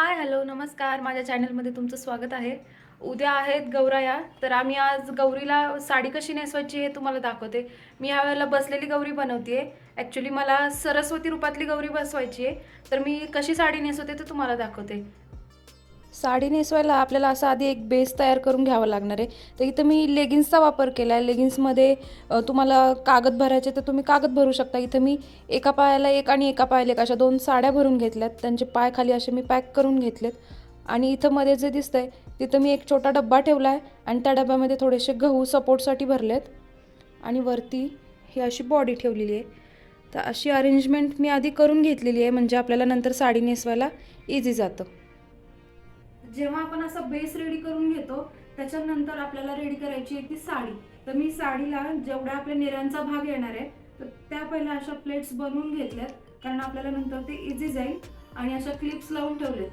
Hi hello नमस्कार. माझ्या चॅनलमध्ये तुमचं स्वागत आहे. उद्या आहेत गौराया तर आम्ही आज गौरीला साडी कशी नेसवायची हे तुम्हाला दाखवते. मी ह्या वेळेला बसलेली गौरी बनवते आहे ॲक्च्युली मला सरस्वती रूपातली गौरी बसवायची आहे तर मी कशी साडी नेसवते ते तुम्हाला दाखवते. साडी नेसवायला आपल्याला असा आधी एक बेस तयार करून घ्यावा लागणार आहे. तर इथं मी लेगिन्सचा वापर केला आहे लेगिन्समध्ये तुम्हाला कागद भरायचे तर तुम्ही कागद भरू शकता. इथं मी एका पायाला एक आणि एका पायाला एक अशा दोन साड्या भरून घेतल्यात. त्यांचे पाय खाली असे मी पॅक करून घेतलेत. आणि इथं मध्ये जे दिसतं आहे तिथं मी एक छोटा डब्बा ठेवला आहे आणि त्या डब्यामध्ये थोडेसे गहू सपोर्टसाठी भरलेत. आणि वरती ही अशी बॉडी ठेवलेली आहे. तर अशी अरेंजमेंट मी आधी करून घेतलेली आहे. म्हणजे आपल्याला नंतर साडी नेसवायला इझी जातं. जेव्हा आपण असं बेस रेडी करून घेतो त्याच्यानंतर आपल्याला रेडी करायची आहे ती साडी. तर मी साडीला जेवढ्या आपल्या निऱ्यांचा भाग येणार आहे तर त्या पहिल्या अशा प्लेट्स बनवून घेतल्यात. कारण आपल्याला नंतर ते इझी जाईल आणि अशा क्लिप्स लावून ठेवलेत.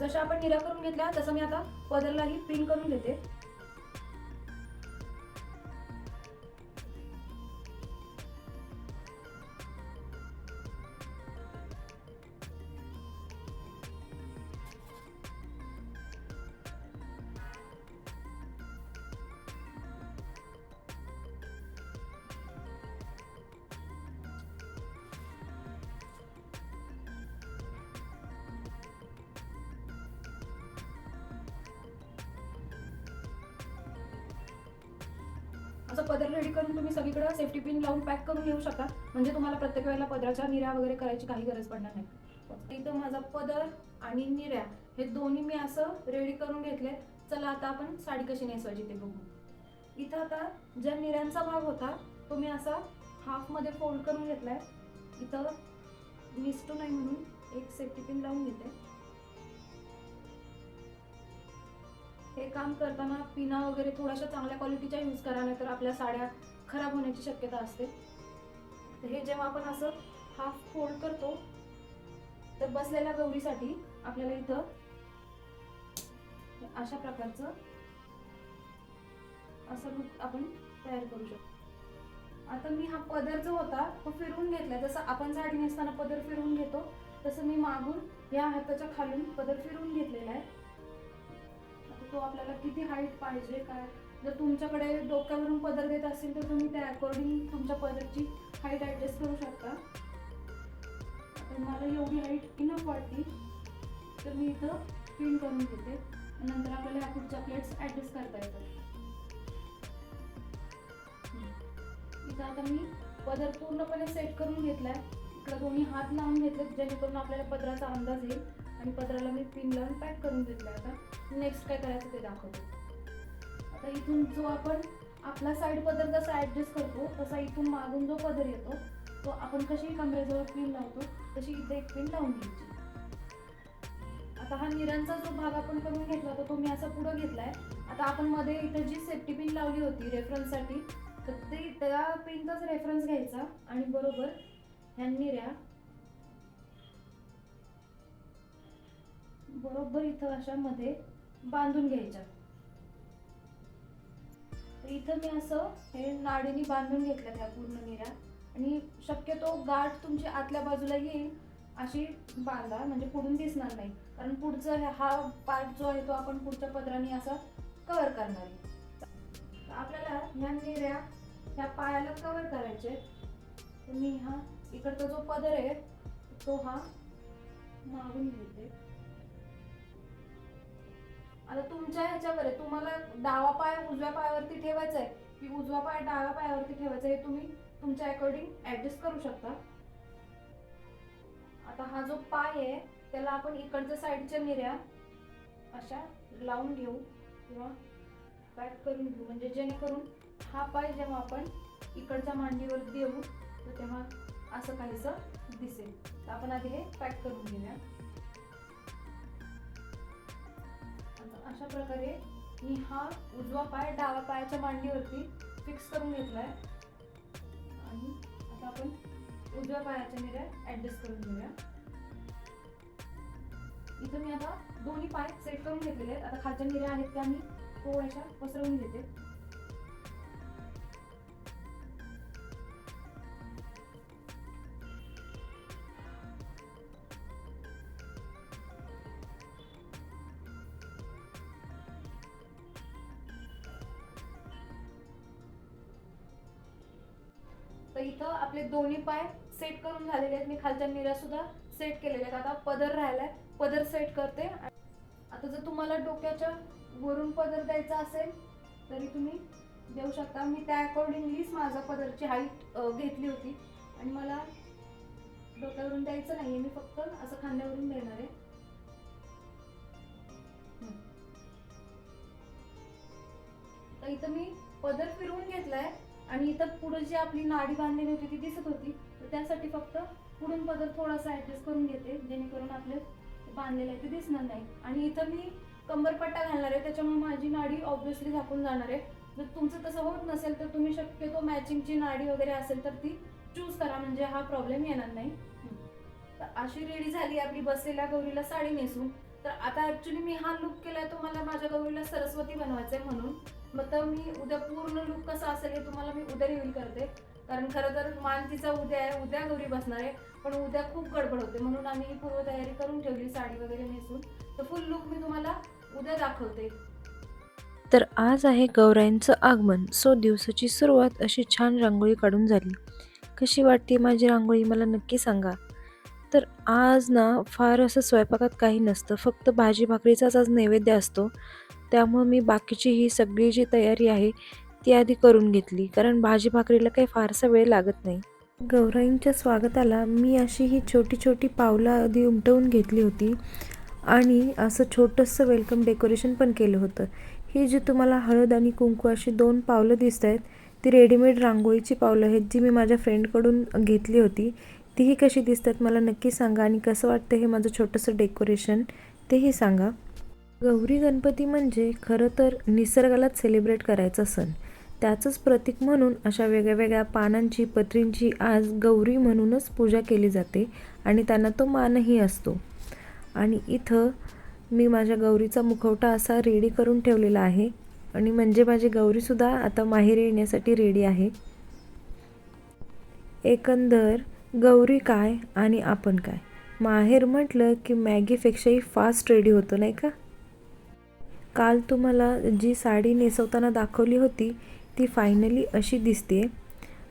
जशा आपण निऱ्या करून घेतल्या तसं मी आता पदरलाही पिन करून घेते. पदर रेडी करून तुम्ही सगळीकडे सेफ्टी पिन लावून पॅक करून घेऊ शकता. म्हणजे तुम्हाला प्रत्येक वेळेला पदराच्या निऱ्या वगैरे करायची काही गरज पडणार नाही. इथं माझा पदर आणि निऱ्या हे दोन्ही मी असं रेडी करून घेतले. चला आता आपण साडी कशी नेसवायची ते बघू. इथं आता ज्या निऱ्यांचा भाग होता तो मी असा हाफमध्ये फोल्ड करून घेतलाय. इथं मिस्टो नाही म्हणून एक सेफ्टी पिन लावून घेते. हे काम करताना पिना वगैरे थोड्याशा चांगल्या क्वालिटीच्या यूज करा नाही तर आपल्या साड्या खराब होण्याची शक्यता असते. तर हे जेव्हा आपण असं हाफ फोल्ड करतो तर बसलेल्या गौरीसाठी आपल्याला इथं अशा प्रकारचं असं लूक आपण तयार करू शकतो. आता मी हा पदर जो होता तो फिरवून घेतला जसं आपण साडी नेसताना पदर फिरवून घेतो तसं मी मागून या हाताच्या खालून पदर फिरवून घेतलेला आहे. तो आपल्याला किती हाईट पाहिजे काय? जर तुमच्याकडे डोक्यावरून पदर देत असेल तर तुम्ही त्या अकॉर्डिंग तुमच्या पदरची हाईट ॲडजस्ट करू शकता. मला एवढी हाईट इनफ वाटली तर मी इथं पिन करून घेते. नंतर आपल्याला ह्या पुढच्या प्लेट्स ॲडजस्ट करता येतात. इथं आता मी पदर पूर्णपणे सेट करून घेतलाय. इकडे दोन्ही हात लावून घेतलेत जेणेकरून आपल्याला पदराचा अंदाज येईल. आणि पदराला मी पिन लावून पॅक करून घेतलं आता. नेक्स्ट काय करायचं ते दाखवतो. आता इथून जो आपण आपला साईड पदर जसा ॲडजस्ट करतो तसा इथून मागून जो पदर येतो तो आपण कशी कमरेजवळ पिन लावतो तशी इथे एक पिन लावून घ्यायची. आता हा निरांचा जो भाग आपण करून घेतला होता तो मी असा पुढं घेतलाय. आता आपण मध्ये इथं जी सेफ्टी पिन लावली होती रेफरन्ससाठी तर ते त्या पिनचाच रेफरन्स घ्यायचा. आणि बरोबर ह्या निऱ्या. बरोबर इथं अशा मध्ये बांधून घ्यायच्या. इथं मी असं हे नाडीने बांधून घेतल्या त्या पूर्ण निऱ्या. आणि शक्यतो गाठ तुमची आतल्या बाजूला येईल अशी बांधा म्हणजे पुढून दिसणार नाही. कारण पुढचं हा पार्ट जो आहे तो आपण पुढच्या पदराने असा कव्हर करणार आहे. आपल्याला ह्या निऱ्या ह्या पायाला कव्हर करायचे. मी हा इकडचा जो पदर आहे तो हा मागून घेते. आता तुमच्या ह्याच्यावर आहे तुम्हाला डावा पाय उजव्या पायावरती ठेवायचा आहे की उजवा पाय डाव्या पायावरती ठेवायचा हे तुम्ही तुमच्या अकॉर्डिंग ऍडजस्ट करू शकता. आता हा जो पाय आहे त्याला आपण इकडच्या साईडच्या निऱ्या अशा लावून घेऊ किंवा पॅक करून घेऊ. म्हणजे जेणेकरून हा पाय जेव्हा आपण इकडच्या मांडीवर देऊ तर तेव्हा असं काहीसं दिसेल. तर आपण आधी हे पॅक करून घेऊया. अशा प्रकारे मी हा उजवा पाय डावा पायाच्या मांडीवरती फिक्स करून घेतलाय. आणि आता आपण उजव्या पायाच्या निऱ्या ऍडजस्ट करून घेऊया. इथं मी आता दोन्ही पाय सेट करून घेतलेले आहेत. आता खालच्या निऱ्या आहेत त्या मी थोड्याशा पसरवून घेते. पाय सेट करून झालेले आहेत. मी खालच्या निऱ्या सुद्धा सेट केलेल्या आहेत. आता पदर राहिलाय. पदर सेट करते. आता जर तुम्हाला डोक्याच्या वरून पदर द्यायचा असेल तरी तुम्ही देऊ शकता. मी त्या अकॉर्डिंगलीच माझा पदरची हाईट घेतली होती. आणि मला डोक्यावरून द्यायचं नाहीये. मी फक्त असं खांद्यावरून देणार आहे. तर इथं मी पदर फिरवून घेतलाय. आणि इथं पुढे जी आपली नाडी बांधलेली होती ती दिसत होती. तर त्यासाठी फक्त पुढून पदर थोडासा ऍडजस्ट करून घेते जेणेकरून आपले बांधलेलं आहे ते दिसणार नाही. आणि इथं मी कंबरपट्टा घालणार आहे त्याच्यामुळे माझी नाडी ऑब्व्हियसली झाकून जाणार आहे. जर तुमचं तसं होत नसेल तर तुम्ही शक्यतो मॅचिंगची नाडी वगैरे असेल तर ती चूज करा म्हणजे हा प्रॉब्लेम येणार नाही. तर अशी रेडी झाली आपली बसलेल्या गौरीला साडी नेसून. तर आता ऍक्च्युली मी हा लुक केलाय तो मला माझ्या गौरीला सरस्वती बनवायचंय म्हणून. मग तर मी उद्या पूर्ण लुक कसा असेल हे तुम्हाला मी उद्या रिव्हील करते. कारण खरं तर मान तिचा उद्या आहे उद्या गौरी बसणार आहे पण उद्या खूप गडबड होते. म्हणून आम्ही ही पूर्व तयारी करून ठेवली साडी वगैरे नेसून. तर फुल लुक मी तुम्हाला उद्या दाखवते. तर आज आहे गौराईंचं आगमन. सो दिवसाची सुरुवात अशी छान रांगोळी काढून झाली. कशी वाटते माझी रांगोळी मला नक्की सांगा. तर आज ना फार असं स्वयंपाकात काही नसतं. फक्त भाजी भाकरीचाच आज नैवेद्य असतो. त्यामुळं मी बाकीची ही सगळी जी तयारी आहे ती आधी करून घेतली. कारण भाजी भाकरीला काही फारसा वेळ लागत नाही. गौराईंच्या स्वागताला मी अशी ही छोटी छोटी पावलं आधी उमटवून घेतली होती. आणि असं छोटंसं वेलकम डेकोरेशन पण केलं होतं. ही जी तुम्हाला हळद आणि कुंकू अशी दोन पावलं दिसत आहेत ती रेडीमेड रांगोळीची पावलं आहेत जी मी माझ्या फ्रेंडकडून घेतली होती. तीही कशी दिसतात मला नक्की सांगा आणि कसं वाटतं हे माझं छोटंसं डेकोरेशन तेही सांगा. गौरी गणपती म्हणजे खरं तर निसर्गालाच सेलिब्रेट करायचा सण. त्याचंच प्रतीक म्हणून अशा वेगळ्या वेगळ्या पानांची पत्रींची आज गौरी म्हणूनच पूजा केली जाते आणि त्यांना तो मानही असतो. आणि इथं मी माझ्या गौरीचा मुखवटा असा रेडी करून ठेवलेला आहे. आणि म्हणजे माझी गौरीसुद्धा आता माहेरी येण्यासाठी रेडी आहे. एकंदर गौरी काय आणि आपण काय? माहेर म्हटलं की मॅगीपेक्षाही फास्ट रेडी होतो नाही का? काल तुम्हाला जी साडी नेसवताना दाखवली होती ती फायनली अशी दिसते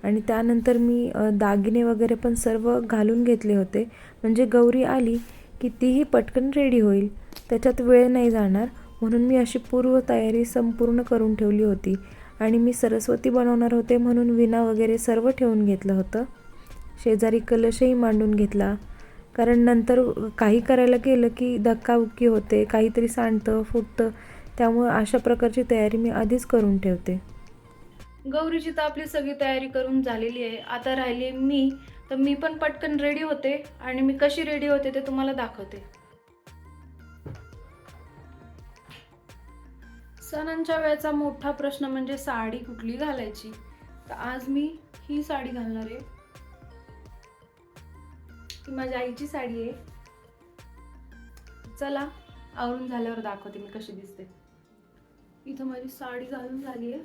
आणि त्यानंतर मी दागिने वगैरे पण सर्व घालून घेतले होते. म्हणजे गौरी आली की तीही पटकन रेडी होईल. त्याच्यात वेळ नाही जाणार. म्हणून मी अशी पूर्वतयारी संपूर्ण करून ठेवली होती. आणि मी सरस्वती बनवणार होते म्हणून विना वगैरे सर्व ठेवून घेतलं होतं. शेजारी कलशही मांडून घेतला. कारण नंतर काही करायला गेलं की धक्काबुक्की होते काहीतरी सांडतं फुटतं. त्यामुळे अशा प्रकारची तयारी मी आधीच करून ठेवते. गौरीची तर आपली सगळी तयारी करून झालेली आहे. आता राहिली मी तर मी पण पटकन रेडी होते आणि मी कशी रेडी होते ते तुम्हाला दाखवते. सणांच्या वेळेचा मोठा प्रश्न म्हणजे साडी कुठली घालायची? तर आज मी ही साडी घालणार आहे. ही माझ्या आईची साडी आहे. चला आवरून झाल्यावर दाखवते मी कशी दिसते. इथं माझी साडी घालून झाली आहे.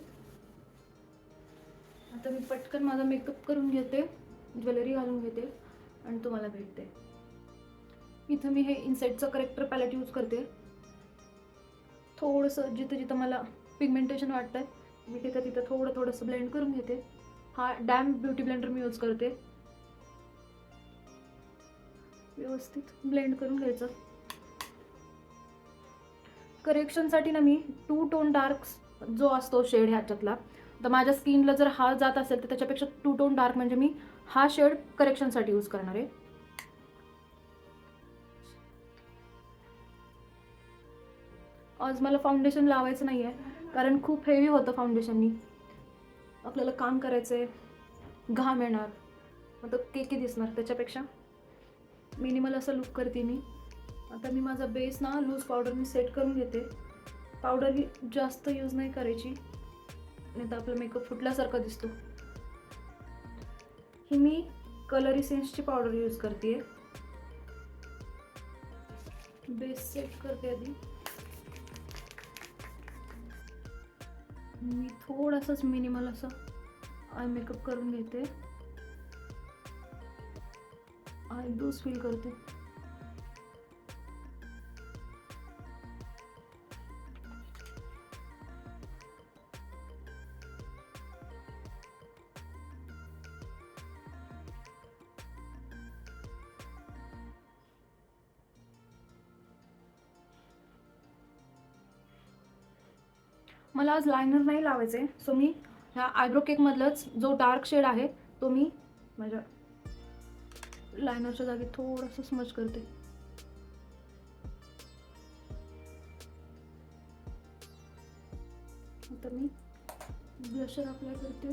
आता मी पटकन माझा मेकअप करून घेते ज्वेलरी घालून घेते आणि तुम्हाला भेटते. इथं मी हे इन्सेटचं करेक्टर पॅलेट यूज करते. थोडंसं जिथं जिथं मला पिगमेंटेशन वाटतं आहे मी तिथं तिथं थोडं थोडंसं ब्लेंड करून घेते. हा डॅम ब्युटी ब्लेंडर मी यूज करते. व्यवस्थित ब्लेंड करून घ्यायचं. करेक्शनसाठी ना मी टू टोन डार्क जो असतो शेड ह्याच्यातला तर माझ्या स्किनला जर हा जात असेल तर त्याच्यापेक्षा टू टोन डार्क म्हणजे मी हा शेड करेक्शनसाठी यूज करणार आहे. आज मला फाउंडेशन लावायचं नाही आहे कारण खूप हेवी होतं फाउंडेशननी आपल्याला काम करायचं आहे घाम येणार मग तो केकी दिसणार त्याच्यापेक्षा. मिनिमल असा लुक करते मी. आता मी माझा बेस ना लूज पावडर मी सेट करून घेते. पावडर ही जास्त यूज नाही करायची. नाही तर आपला मेकअप फुटल्यासारखा दिसतो. ही मी कलर इसेन्सची पावडर यूज करते बेस सेट करते आधी. मी थोडासाच मिनिमल असं आय मेकअप करून घेते. आणि लूज फील करते. मला आज लायनर नाही लावायचे सो मी ह्या आयब्रो केकमधलंच जो डार्क शेड आहे तो मी माझ्या लायनरच्या जागी थोडंसं स्मच करते. आता मी ब्लशर अप्लाय करते.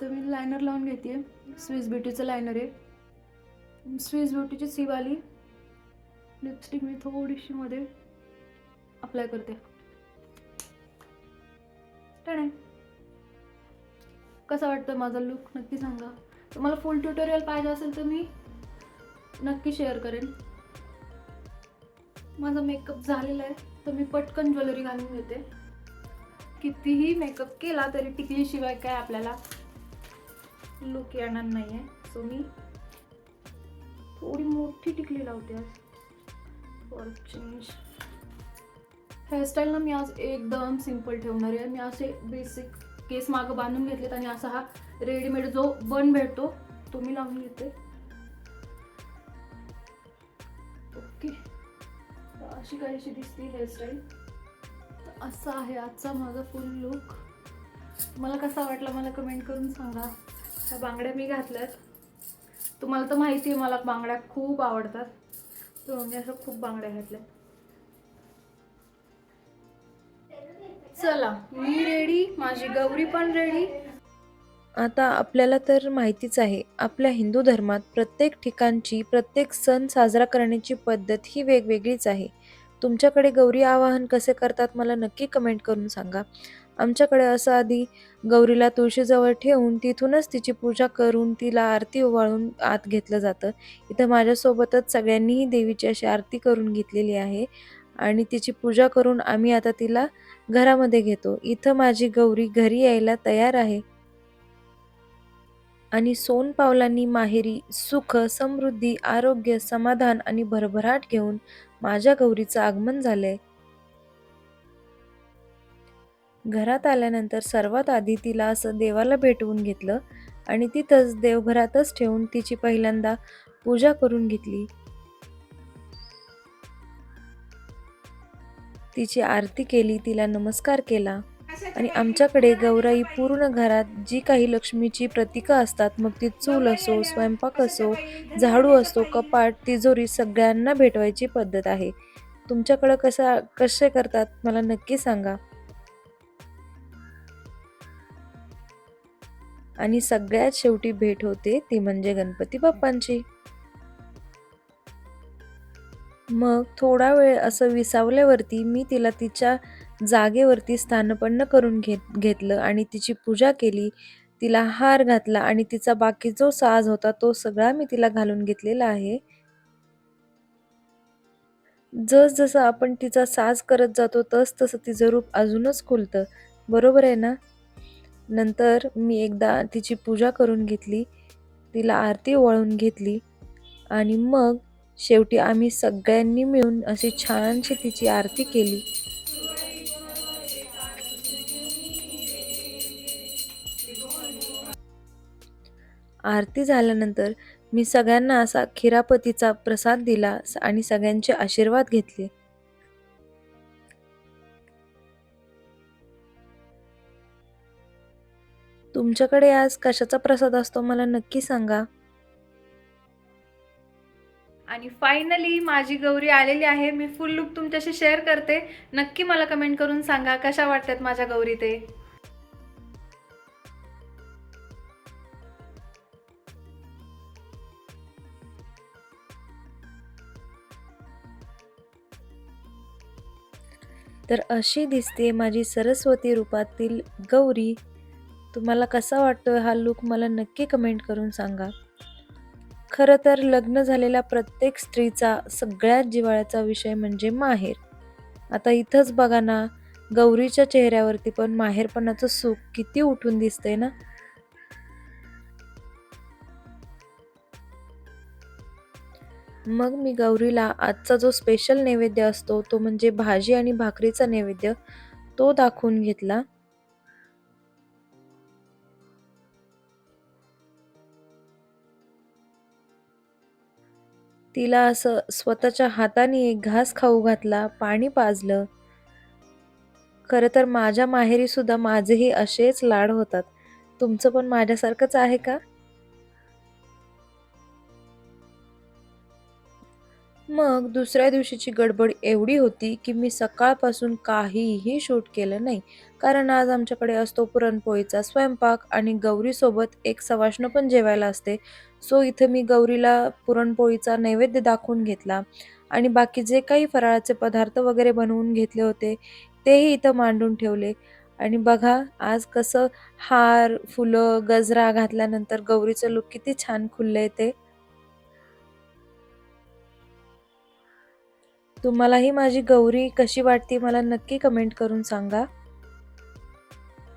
तर मी लायनर लावून घेते. स्विस ब्युटीचं लायनर आहे. स्विस ब्युटीची सीव आली. लिपस्टिक मी थोडीशी मध्ये अप्लाय करते. कसं वाटतं माझा लुक नक्की सांगा. तुम्हाला फुल ट्युटोरियल पाहिजे असेल तर मी नक्की शेअर करेन. माझा मेकअप झालेला आहे तर मी पटकन ज्वेलरी घालून घेते. कितीही मेकअप केला तरी टिकलीशिवाय काय आपल्याला लुक येणार नाही आहे सो मी थोडी मोठी टिकली लावते आज. फॉर चेंज हेअरस्टाईल ना मी आज एकदम सिंपल ठेवणार आहे. मी असे बेसिक केस मागं बांधून घेतलेत आणि असा हा रेडीमेड जो बन भेटतो तो मी लावून घेते. ओके अशी काहीशी दिसते हेअरस्टाईल असा आहे आजचा माझा फुल लुक मला कसा वाटला मला कमेंट करून सांगा. ह्या बांगड्या मी घातल्यात. तुम्हाला तर माहिती आहे मला बांगड्या खूप आवडतात. तर मी असं खूप बांगड्या घातल्या चला मी रेडी माझी गौरी पण रेडी आता आपल्याला तर माहितीच आहे आपल्या हिंदू धर्मात प्रत्येक ठिकाणची प्रत्येक सण साजरा करण्याची पद्धत ही वेगवेगळीच आहे. तुमच्याकडे गौरी आवाहन कसे करतात मला नक्की कमेंट करून सांगा. आमच्याकडे असं आधी गौरीला तुळशीजवळ ठेवून तिथूनच तिची पूजा करून तिला आरती ओवाळून आत घेतलं जातं. इथं माझ्यासोबतच सगळ्यांनीही देवीची अशी आरती करून घेतलेली आहे आणि तिची पूजा करून आम्ही आता तिला घरामध्ये घेतो. इथं माझी गौरी घरी यायला तयार आहे. आणि सोन पावलांनी माहेरी सुख समृद्धी आरोग्य समाधान आणि भरभराट घेऊन माझ्या गौरीचं आगमन झालंय. घरात आल्यानंतर सर्वात आधी तिला असं देवाला भेटवून घेतलं आणि तिथंच देवघरातच ठेवून तिची पहिल्यांदा पूजा करून घेतली. तिची आरती केली तिला नमस्कार केला आणि आमच्याकडे गौराई पूर्ण घरात जी काही लक्ष्मीची प्रतीकं असतात मग ती चूल असो स्वयंपाक असो झाडू असो कपाट तिजोरी सगळ्यांना भेटवायची पद्धत आहे. तुमच्याकडं कसा कसे करतात मला नक्की सांगा. आणि सगळ्यात शेवटी भेट होते ती म्हणजे गणपती बाप्पांची. मग थोडा वेळ असं विसावल्यावरती मी तिला तिच्या जागेवरती स्थानपन्न करून घेत घेतलं आणि तिची पूजा केली. तिला हार घातला आणि तिचा बाकी जो साज होता तो सगळा मी तिला घालून घेतलेला आहे. जस जसं आपण तिचा साज करत जातो तस तसं तिचं रूप अजूनच खुलतं. बरोबर आहे ना? नंतर मी एकदा तिची पूजा करून घेतली तिला आरती वळून घेतली आणि मग शेवटी आम्ही सगळ्यांनी मिळून अशी छानशी तिची आरती केली. आरती झाल्यानंतर मी सगळ्यांना असा खिरापतीचा प्रसाद दिला आणि सगळ्यांचे आशीर्वाद घेतले. तुमच्याकडे आज कशाचा प्रसाद असतो मला नक्की सांगा. आणि फायनली माझी गौरी आलेली आहे. मी फुल लुक तुमच्याशी शेअर करते. नक्की मला कमेंट करून सांगा कशा वाटतात माझ्या गौरी ते. तर अशी दिसते माझी सरस्वती रूपातील गौरी. तुम्हाला कसा वाटतोय हा लुक मला नक्की कमेंट करून सांगा. खरं तर लग्न झालेल्या प्रत्येक स्त्रीचा सगळ्यात जिव्हाळ्याचा विषय म्हणजे माहेर. आता इथंच बघा ना गौरीच्या चेहऱ्यावरती पण माहेरपणाचं सुख किती उठून दिसतंय ना? मग मी गौरीला आजचा जो स्पेशल नैवेद्य असतो तो म्हणजे भाजी आणि भाकरीचा नैवेद्य तो दाखवून घेतला. तिला असं स्वतःच्या हाताने एक घास खाऊ घातला, पाणी पाजलं. खरं तर माझ्या माहेरी सुद्धा माझेही असेच लाड होतात. तुमचं पण माझ्यासारखंच आहे का? मग दुसऱ्या दिवशीची गडबड एवढी होती, की मी सकाळपासून काहीही शूट केलं नाही. कारण आज आमच्याकडे असतो पुरणपोळीचा स्वयंपाक आणि गौरीसोबत एक सवाष्ण पण जेवायला असते. सो इथं मी गौरीला पुरणपोळीचा नैवेद्य दाखवून घेतला आणि बाकी जे काही फराळाचे पदार्थ वगैरे बनवून घेतले होते, तेही इथं मांडून ठेवले. आणि बघा आज कसं हार, फुलं, गजरा घातल्यानंतर गौरीचं लूक किती छान खुललंय ते. तुम्हालाही माझी गौरी कशी वाटते मला नक्की कमेंट करून सांगा.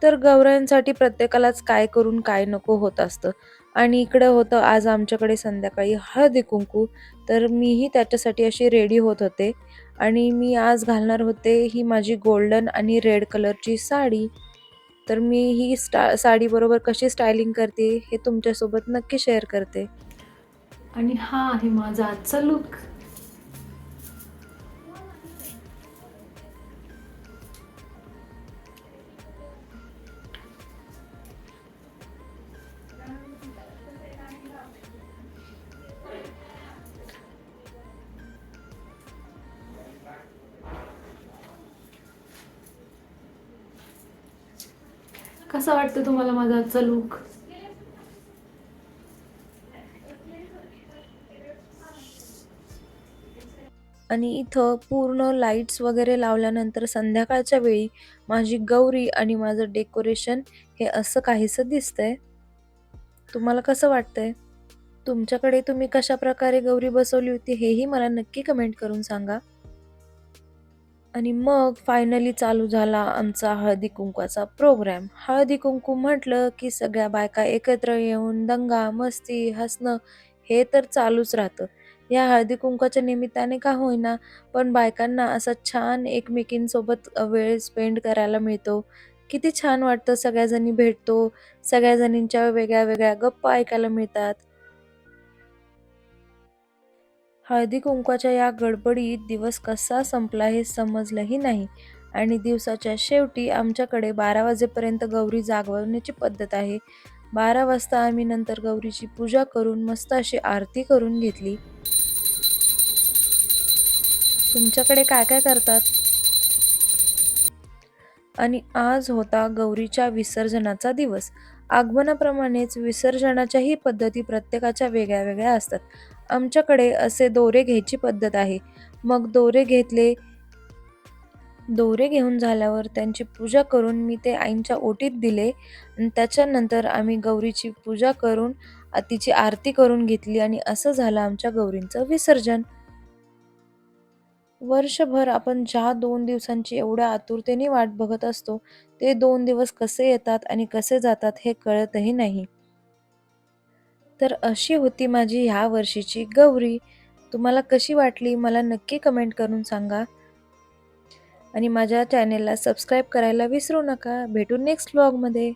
तर गौरांसाठी प्रत्येकालाच काय करून काय नको होत असतं आणि इकडं होतं आज आमच्याकडे संध्याकाळी हळदी-कुंकू. तर मीही त्याच्यासाठी अशी रेडी होत होते आणि मी आज घालणार होते ही माझी गोल्डन आणि रेड कलरची साडी. तर मी ही स्टा साडीबरोबर कशी स्टायलिंग करते हे तुमच्यासोबत नक्की शेअर करते. आणि हा आहे माझा आजचा लुक कसा वाटतं तुम्हाला माझा आजचा लुक आणि इथं पूर्ण लाईट्स वगैरे लावल्यानंतर संध्याकाळच्या वेळी माझी गौरी आणि माझं डेकोरेशन हे असं काहीसं दिसतंय. तुम्हाला कसं वाटतंय? तुमच्याकडे तुम्ही कशा प्रकारे गौरी बसवली होती हेही मला नक्की कमेंट करून सांगा. आणि मग फायनली चालू झाला आमचा हळदी-कुंकवाचा प्रोग्राम. हळदी-कुंकू म्हटलं की सगळ्या बायका एकत्र येऊन दंगा, मस्ती, हसणं हे तर चालूच राहतं. या हळदी-कुंकवाच्या निमित्ताने का होईना, पण बायकांना असा छान एकमेकींसोबत वेळ स्पेंड करायला मिळतो. किती छान वाटतं सगळ्याजणी भेटतो, सगळ्याजणींच्या वेगळ्या-वेगळ्या गप्पा ऐकायला मिळतात. हळदी-कुंकवाच्या या गडबडीत दिवस कसा संपला हे समजलंही नाही आणि दिवसाच्या शेवटी आमच्याकडे 12 वाजेपर्यंत गौरी जागवण्याची पद्धत आहे. 12 वाजता आम्ही नंतर गौरीची पूजा करून मस्त अशी आरती करून घेतली. तुमच्याकडे काय-काय करतात? आणि आज होता गौरीच्या विसर्जनाचा दिवस. आगमनाप्रमाणेच विसर्जनाच्याही पद्धती प्रत्येकाच्या वेगळ्या-वेगळ्या असतात. आमच्याकडे असे दोरे घ्यायची पद्धत आहे. मग दोरे घेतले. दोरे घेऊन झाल्यावर त्यांची पूजा करून मी ते आईंच्या ओटीत दिले आणि त्याच्यानंतर आम्ही गौरीची पूजा करून तिची आरती करून घेतली आणि असं झालं आमच्या गौरींचं विसर्जन. वर्षभर आपण ज्या दोन दिवसांची एवढ्या आतुरतेने वाट बघत असतो, ते दोन दिवस कसे येतात आणि कसे जातात हे कळतही नाही. तर अशी होती माझी ह्या वर्षीची गौरी. तुम्हाला कशी वाटली मला नक्की कमेंट करून सांगा. आणि माझ्या चॅनेलला सबस्क्राईब करायला विसरू नका. भेटू नेक्स्ट व्लॉगमध्ये.